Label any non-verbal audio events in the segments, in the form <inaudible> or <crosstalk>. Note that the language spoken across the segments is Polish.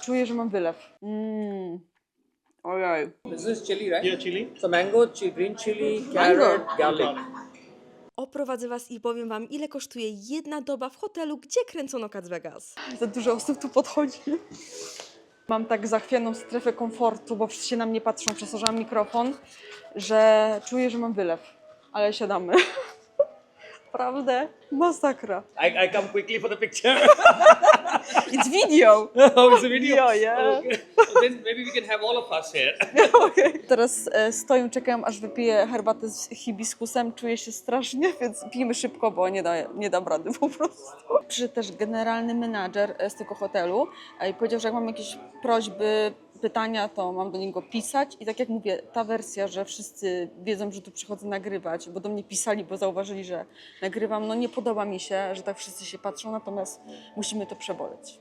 czuję, że mam wylew. Mmm. Ojej. This is chili, right? Yeah, chili. So mango, chi- green chili, carrot, garlic. Oprowadzę Was i powiem Wam, ile kosztuje jedna doba w hotelu, gdzie kręcono Cats Vegas. Za dużo osób tu podchodzi. Mam tak zachwianą strefę komfortu, bo wszyscy się na mnie patrzą, przesażam mikrofon, że czuję, że mam wylew. Ale siadamy. Prawda? Masakra. I, I come quickly for the picture. <laughs> It's video! <laughs> oh, it's a video. Yeah, yeah. Okay. So then maybe we can have all of us here. <laughs> Teraz e, stoję, czekam, aż wypiję herbatę z hibiskusem. Czuję się strasznie, więc pijmy szybko, bo nie, da, nie dam rady po prostu. Przyszedł też generalny menadżer e, z tego hotelu e, i powiedział, że jak mam jakieś prośby, pytania, to mam do niego pisać. I tak jak mówię, ta wersja, że wszyscy wiedzą, że tu przychodzę nagrywać, bo do mnie pisali, bo zauważyli, że nagrywam, no nie podoba mi się, że tak wszyscy się patrzą, natomiast musimy to przeboleć.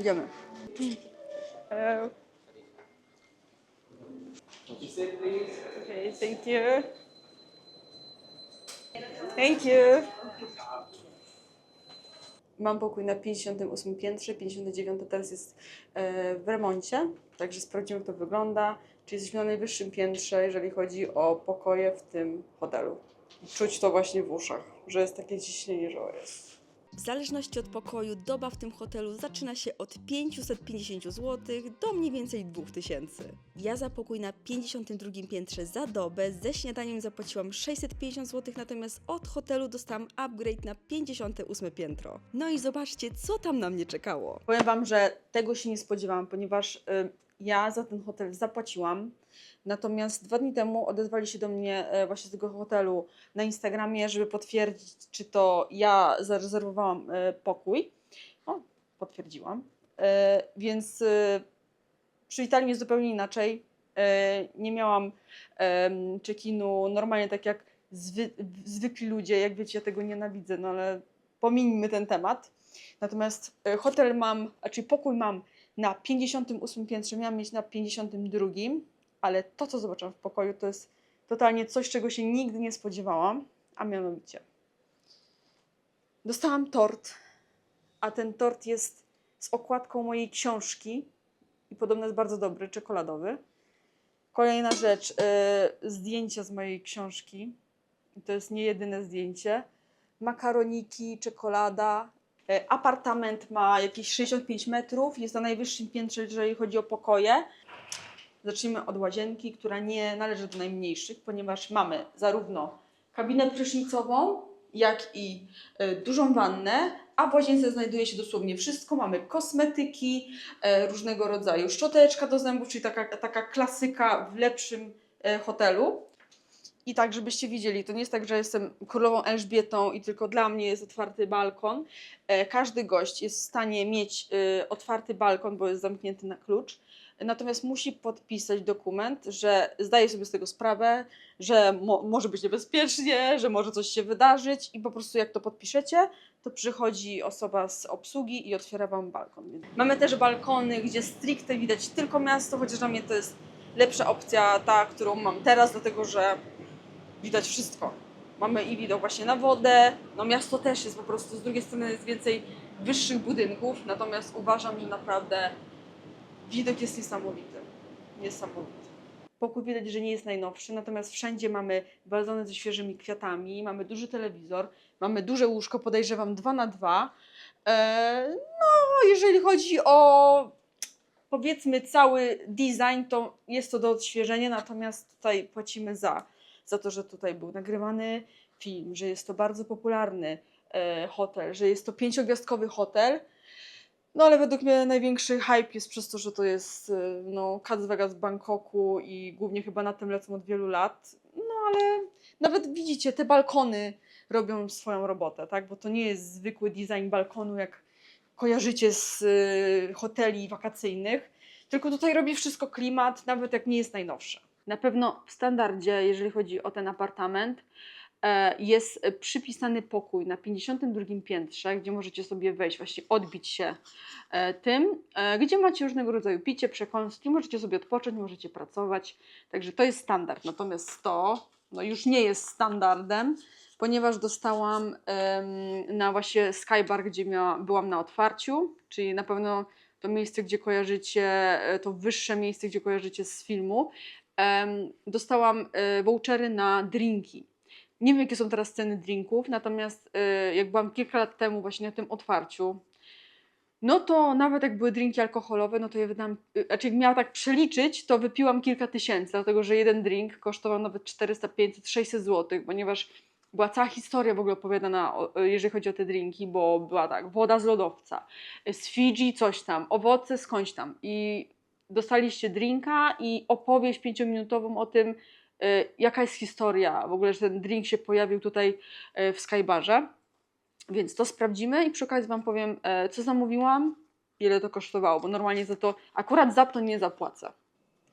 Idziemy. Hello. Okay, thank you. Thank you. Mam pokój na 58 piętrze, 59 teraz jest e, w remoncie, także sprawdzimy jak to wygląda. Czy jesteśmy na najwyższym piętrze, jeżeli chodzi o pokoje w tym hotelu. Czuć to właśnie w uszach, że jest takie ciśnienie, że jest. W zależności od pokoju, doba w tym hotelu zaczyna się od 550 zł do mniej więcej 2000. Ja za pokój na 52 piętrze za dobę ze śniadaniem zapłaciłam 650 zł, natomiast od hotelu dostałam upgrade na 58 piętro. No i zobaczcie, co tam na mnie czekało. Powiem Wam, że tego się nie spodziewałam, ponieważ ja za ten hotel zapłaciłam. Natomiast dwa dni temu odezwali się do mnie e, właśnie z tego hotelu na Instagramie, żeby potwierdzić, czy to ja zarezerwowałam e, pokój. O, potwierdziłam. E, Więc przywitali mnie zupełnie inaczej. Nie miałam check-inu normalnie tak jak zwy, zwykli ludzie. Jak wiecie, ja tego nienawidzę, no ale pomińmy ten temat. Natomiast hotel mam, znaczy pokój mam na 58 piętrze, miałam mieć na 52, ale to, co zobaczyłam w pokoju, to jest totalnie coś, czego się nigdy nie spodziewałam, a mianowicie dostałam tort, a ten tort jest z okładką mojej książki i podobno jest bardzo dobry, czekoladowy. Kolejna rzecz, e, zdjęcia z mojej książki. I To jest nie jedyne zdjęcie. Makaroniki, czekolada. E, Apartament ma jakieś 65 metrów, jest na najwyższym piętrze, jeżeli chodzi o pokoje. Zacznijmy od łazienki, która nie należy do najmniejszych, ponieważ mamy zarówno kabinę prysznicową, jak i e, dużą wannę, a w łazience znajduje się dosłownie wszystko. Mamy kosmetyki, e, różnego rodzaju szczoteczka do zębów, czyli taka, taka klasyka w lepszym hotelu. I tak, żebyście widzieli, to nie jest tak, że jestem królową Elżbietą i tylko dla mnie jest otwarty balkon. E, Każdy gość jest w stanie mieć e, otwarty balkon, bo jest zamknięty na klucz. Natomiast musi podpisać dokument, że zdaje sobie z tego sprawę, że mo może być niebezpiecznie, że może coś się wydarzyć i po prostu jak to podpiszecie, to przychodzi osoba z obsługi i otwiera Wam balkon. Mamy też balkony, gdzie stricte widać tylko miasto, chociaż dla mnie to jest lepsza opcja, ta, którą mam teraz, dlatego że widać wszystko. Mamy i widok właśnie na wodę, no miasto też jest po prostu, z drugiej strony jest więcej wyższych budynków, natomiast uważam, że naprawdę widok jest niesamowity. Niesamowity. Pokój widać, że nie jest najnowszy, natomiast wszędzie mamy balkony ze świeżymi kwiatami, mamy duży telewizor, mamy duże łóżko, podejrzewam 2 na 2 Eee, No, jeżeli chodzi o powiedzmy cały design, to jest to do odświeżenia, natomiast tutaj płacimy za, za to, że tutaj był nagrywany film, że jest to bardzo popularny e, hotel, że jest to pięciogwiazdkowy hotel. No ale według mnie największy hype jest przez to, że to jest e, no, Cats Vegas w Bangkoku i głównie chyba na tym lecą od wielu lat. No ale nawet widzicie, te balkony robią swoją robotę, tak? Bo to nie jest zwykły design balkonu, jak kojarzycie z y, hoteli wakacyjnych, tylko tutaj robi wszystko klimat, nawet jak nie jest najnowsze. Na pewno w standardzie, jeżeli chodzi o ten apartament, e, jest przypisany pokój na 52 piętrze, gdzie możecie sobie wejść, właśnie odbić się e, tym, e, gdzie macie różnego rodzaju picie, przekąski, możecie sobie odpocząć, możecie pracować, także to jest standard. Natomiast to no już nie jest standardem, ponieważ dostałam na właśnie Skybar, gdzie miała, byłam na otwarciu, czyli na pewno to miejsce, gdzie kojarzycie, to wyższe miejsce, gdzie kojarzycie z filmu. Dostałam e, vouchery na drinki. Nie wiem, jakie są teraz ceny drinków, natomiast e, jak byłam kilka lat temu właśnie na tym otwarciu, no to nawet jak były drinki alkoholowe, no to ja wydałam, y, znaczy jak miała tak przeliczyć, to wypiłam kilka tysięcy, dlatego że jeden drink kosztował nawet 400, 500, 600 zł, ponieważ była cała historia w ogóle opowiadana, jeżeli chodzi o te drinki, bo była tak, woda z lodowca, z Fidżi coś tam, owoce skądś tam i dostaliście drinka i opowieść pięciominutową o tym, y, jaka jest historia, w ogóle, że ten drink się pojawił tutaj y, w Skybarze. Więc to sprawdzimy i przy okazji Wam powiem, e, co zamówiłam, ile to kosztowało, bo normalnie za to, akurat za to nie zapłacę.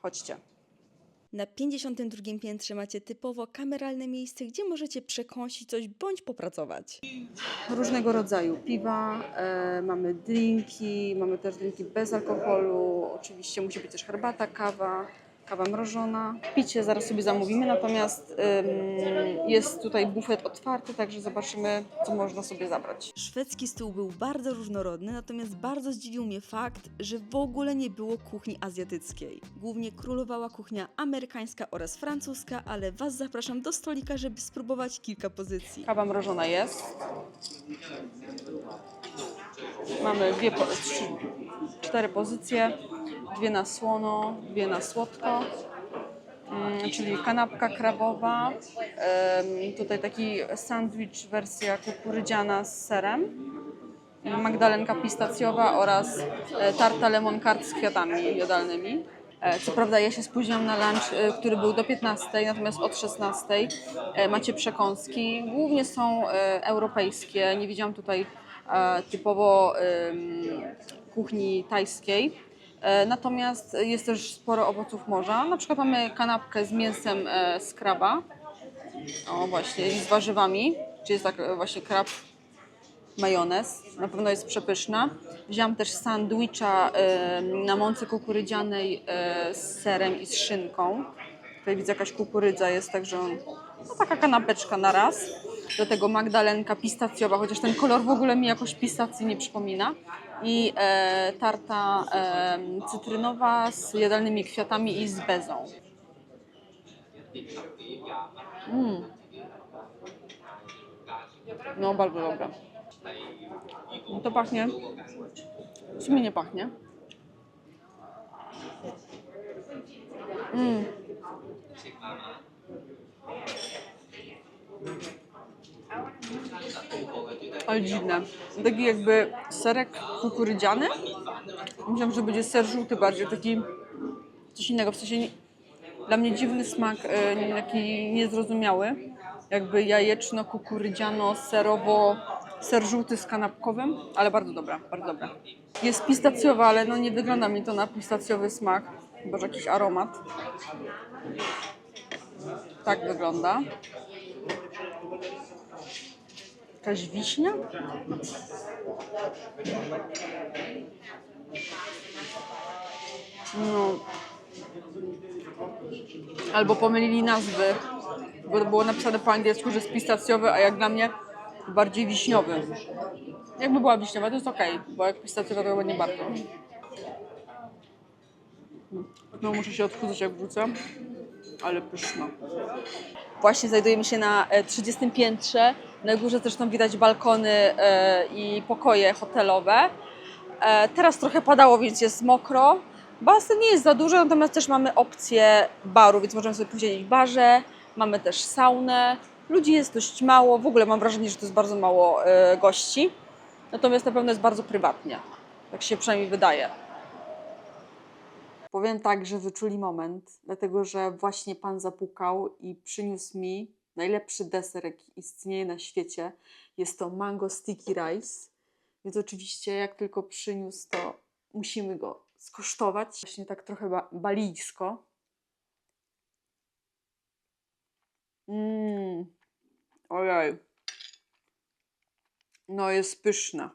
Chodźcie. Na 52 piętrze macie typowo kameralne miejsce, gdzie możecie przekąsić coś bądź popracować. Różnego rodzaju piwa, e, mamy drinki, mamy też drinki bez alkoholu, oczywiście musi być też herbata, kawa, kawa mrożona. Picie zaraz sobie zamówimy, natomiast em, jest tutaj bufet otwarty, także zobaczymy, co można sobie zabrać. Szwedzki stół był bardzo różnorodny, natomiast bardzo zdziwił mnie fakt, że w ogóle nie było kuchni azjatyckiej. Głównie królowała kuchnia amerykańska oraz francuska, ale Was zapraszam do stolika, żeby spróbować kilka pozycji. Kawa mrożona jest. Mamy dwie, po- trzy, cztery pozycje. Dwie na słono, dwie na słodko. Mm, czyli kanapka krabowa. Tutaj taki sandwich wersja kukurydziana z serem. Magdalenka pistacjowa oraz e, tarta lemon cart z kwiatami jadalnymi. E, Co prawda ja się spóźniłam na lunch, e, który był do 15, natomiast od 16 e, macie przekąski. Głównie są europejskie, nie widziałam tutaj typowo kuchni tajskiej. E, Natomiast jest też sporo owoców morza. Na przykład mamy kanapkę z mięsem e, z kraba. O właśnie, z warzywami. Czyli jest tak e, właśnie krab majonez. Na pewno jest przepyszna. Wzięłam też sandwicha na mące kukurydzianej z serem i z szynką. Tutaj widzę jakaś kukurydza jest, także no, taka kanapeczka na raz. Do tego magdalenka pistacjowa, chociaż ten kolor w ogóle mi jakoś pistacji nie przypomina. I e, tarta e, cytrynowa z jadalnymi kwiatami i z bezą. Mm. No, bardzo dobre. No to pachnie. W sumie nie pachnie. Mm. Ale dziwne. Taki jakby serek kukurydziany. Myślałam, że będzie ser żółty bardziej, taki coś innego. W sensie dla mnie dziwny smak, e, taki niezrozumiały. Jakby jajeczno, kukurydziano, serowo, ser żółty z kanapkowym, ale bardzo dobra, bardzo dobra. Jest pistacjowa, ale no nie wygląda mi to na pistacjowy smak, chyba że jakiś aromat. Tak wygląda. Jakaś wiśnia? No. Albo pomylili nazwy, bo było napisane po angielsku, że jest pistacjowy, a jak dla mnie bardziej wiśniowy. Jakby była wiśniowa, to jest ok, bo jak pistacjowa to nie bardzo. No muszę się odchudzać jak wrócę, ale pyszna. Właśnie znajdujemy się na e, 30 piętrze. Na górze zresztą widać balkony e, i pokoje hotelowe. E, Teraz trochę padało, więc jest mokro. Basen nie jest za duży, natomiast też mamy opcję baru, więc możemy sobie posiedzieć w barze. Mamy też saunę. Ludzi jest dość mało. W ogóle mam wrażenie, że to jest bardzo mało e, gości. Natomiast na pewno jest bardzo prywatnie. Tak się przynajmniej wydaje. Powiem tak, że wyczuli moment, dlatego że właśnie pan zapukał i przyniósł mi najlepszy deser, jaki istnieje na świecie. Jest to mango sticky rice. Więc oczywiście, jak tylko przyniósł, to musimy go skosztować. Właśnie tak trochę ba- balijsko. Mmm. Ojej. No, jest pyszna.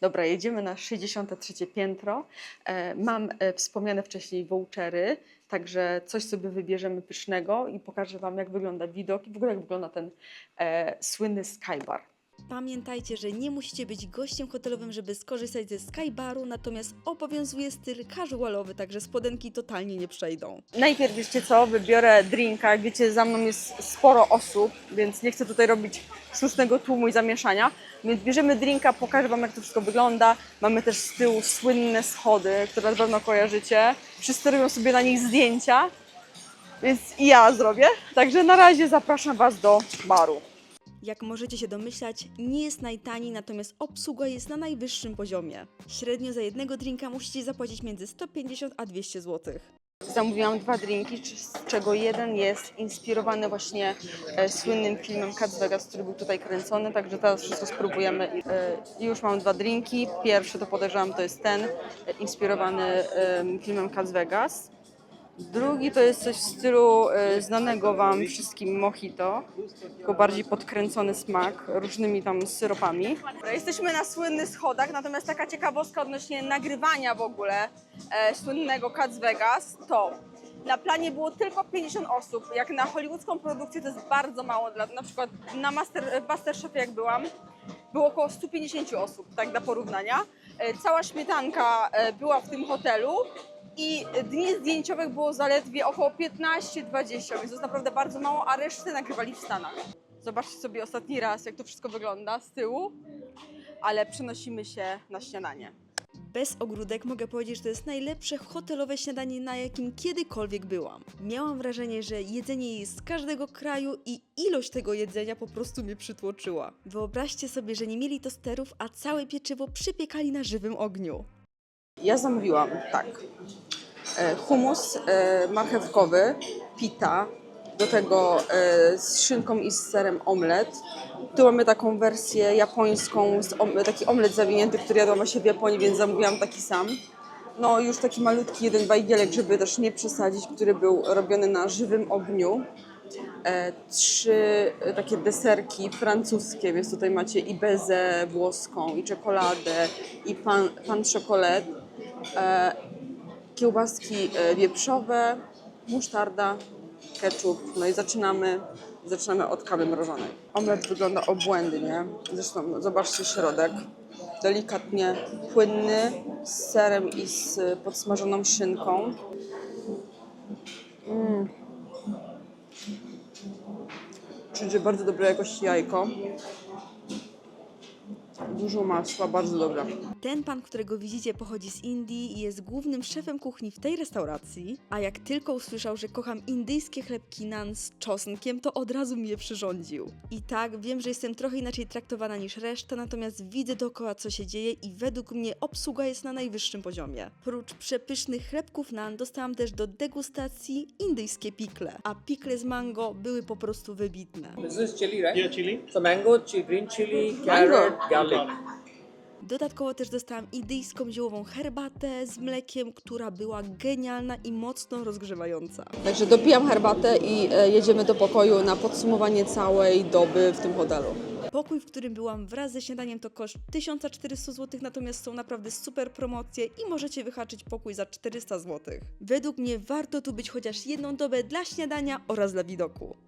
Dobra, jedziemy na 63 piętro. E, mam e, wspomniane wcześniej vouchery, także coś sobie wybierzemy pysznego i pokażę Wam, jak wygląda widok i w ogóle jak wygląda ten e, słynny skybar. Pamiętajcie, że nie musicie być gościem hotelowym, żeby skorzystać ze Skybaru, natomiast obowiązuje styl casualowy, także spodenki totalnie nie przejdą. Najpierw wiecie co, wybiorę drinka. Jak wiecie, za mną jest sporo osób, więc nie chcę tutaj robić sztucznego tłumu i zamieszania. Więc bierzemy drinka, pokażę Wam jak to wszystko wygląda. Mamy też z tyłu słynne schody, które na pewno kojarzycie. Wszyscy robią sobie na nich zdjęcia, więc i ja zrobię. Także na razie zapraszam Was do baru. Jak możecie się domyślać, nie jest najtaniej, natomiast obsługa jest na najwyższym poziomie. Średnio za jednego drinka musicie zapłacić między 150 a 200 zł. Zamówiłam dwa drinki, z czego jeden jest inspirowany właśnie e, słynnym filmem Cats Vegas, który był tutaj kręcony, także teraz wszystko spróbujemy. E, już mam dwa drinki. Pierwszy to podejrzewam to jest ten, e, inspirowany e, filmem Cats Vegas. Drugi to jest coś w stylu e, znanego Wam wszystkim mojito, tylko bardziej podkręcony smak różnymi tam syropami. Jesteśmy na słynnych schodach, natomiast taka ciekawostka odnośnie nagrywania w ogóle e, słynnego Cats Vegas to na planie było tylko 50 osób. Jak na hollywoodzką produkcję to jest bardzo mało. Dla, na przykład na Master, w Masterchefie jak byłam, było około 150 osób, tak dla porównania. E, Cała śmietanka e, była w tym hotelu i dni zdjęciowych było zaledwie około 15-20, więc to jest naprawdę bardzo mało, a resztę nagrywali w Stanach. Zobaczcie sobie ostatni raz, jak to wszystko wygląda z tyłu, ale przenosimy się na śniadanie. Bez ogródek mogę powiedzieć, że to jest najlepsze hotelowe śniadanie, na jakim kiedykolwiek byłam. Miałam wrażenie, że jedzenie jest z każdego kraju i ilość tego jedzenia po prostu mnie przytłoczyła. Wyobraźcie sobie, że nie mieli tosterów, a całe pieczywo przypiekali na żywym ogniu. Ja zamówiłam tak. E, Humus e, marchewkowy, pita, do tego e, z szynką i z serem omlet. Tu mamy taką wersję japońską, taki omlet zawinięty, który jadłam właśnie w Japonii, więc zamówiłam taki sam. No już taki malutki jeden bajgielek, żeby też nie przesadzić, który był robiony na żywym ogniu. Trzy takie deserki francuskie, więc tutaj macie i bezę włoską, i czekoladę, i pan, pan e, kiełbaski e, wieprzowe, musztarda, ketchup. No i zaczynamy, zaczynamy od kawy mrożonej. Omlet wygląda obłędnie. Zresztą zobaczcie środek. Delikatnie płynny, z serem i z podsmażoną szynką. Czyli że bardzo dobre jakości jajko. Dużo masła, bardzo dobre. Ten pan, którego widzicie, pochodzi z Indii i jest głównym szefem kuchni w tej restauracji. A jak tylko usłyszał, że kocham indyjskie chlebki nan z czosnkiem, to od razu mnie przyrządził. I tak, wiem, że jestem trochę inaczej traktowana niż reszta, natomiast widzę dookoła, co się dzieje i według mnie obsługa jest na najwyższym poziomie. Prócz przepysznych chlebków nan dostałam też do degustacji indyjskie pikle, a pikle z mango były po prostu wybitne. This is chili, right? Yeah, chili. So mango, green chili, Mango. Dodatkowo też dostałam indyjską ziołową herbatę z mlekiem, która była genialna i mocno rozgrzewająca. Także dopijam herbatę i e, jedziemy do pokoju na podsumowanie całej doby w tym hotelu. Pokój, w którym byłam wraz ze śniadaniem to koszt 1400 zł, natomiast są naprawdę super promocje i możecie wyhaczyć pokój za 400 zł. Według mnie warto tu być chociaż jedną dobę dla śniadania oraz dla widoku.